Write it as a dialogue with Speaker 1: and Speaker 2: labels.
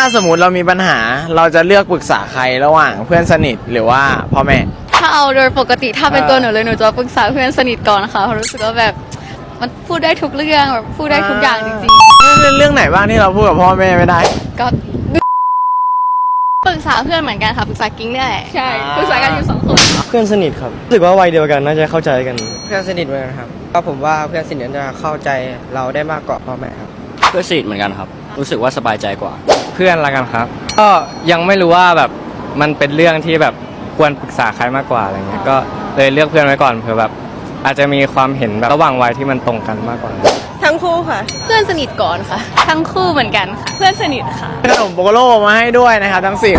Speaker 1: าสมมติเรามีปัญหาเราจะเลือกปรึกษาใครระหว่างเพื่อนสนิทหรือว่าพ่อแม่
Speaker 2: ถ้าเอาโดยปกติถ้าเป็น
Speaker 1: เออ
Speaker 2: ตัวหนูเลยหนูจะปรึกษาเพื่อนสนิทก่อนค่ะเพราะรู้สึกว่าแบบมันพูดได้ทุกเรื่องแบบพูดได้ทุกอย่างจริง
Speaker 1: เรื่องเรื่องไหนบ้างที่เราพูดกับพ่อแม่ไม่ได้
Speaker 2: ๆก็ปรึกษาเพื่อนเหมือนกันค่ะปรึกษากิ้งเนี่ยแหละใช่
Speaker 1: อ่า
Speaker 2: ปรึกษากันอยู่สองคน
Speaker 3: เพื่อนสนิทครับรู้สึกว่าวัยเดียวกันน่าจะเข้าใจกัน
Speaker 4: เพื่อนสนิทเหมือนกันครับก็ผมว่าเพื่อนสนิทจะเข้าใจเราได้มากกว่าพ่อแม่ครับ
Speaker 5: เพื่อนสนิทเหมือนกันครับ รู้สึกว่าสบายใจกว่า
Speaker 3: เพื่อนละกันครับ ก็ยังไม่รู้ว่าแบบมันเป็นเรื่องที่แบบควรปรึกษาใครมากกว่าอะไรเงี้ยก็เลยเลือกเพื่อนไว้ก่อนเผื่อแบบอาจจะมีความเห็นแบบระหว่างวัยที่มันตรงกันมากกว่า
Speaker 6: ทั้งคู่ค่ะ
Speaker 2: เพื่อนสนิทก่อนค่ะ ทั้งคู่เหมือนกันค่ะ
Speaker 6: เพื่อนสนิทค่ะ
Speaker 1: ขนมโบโลมาให้ด้วยนะครับทั้งสี่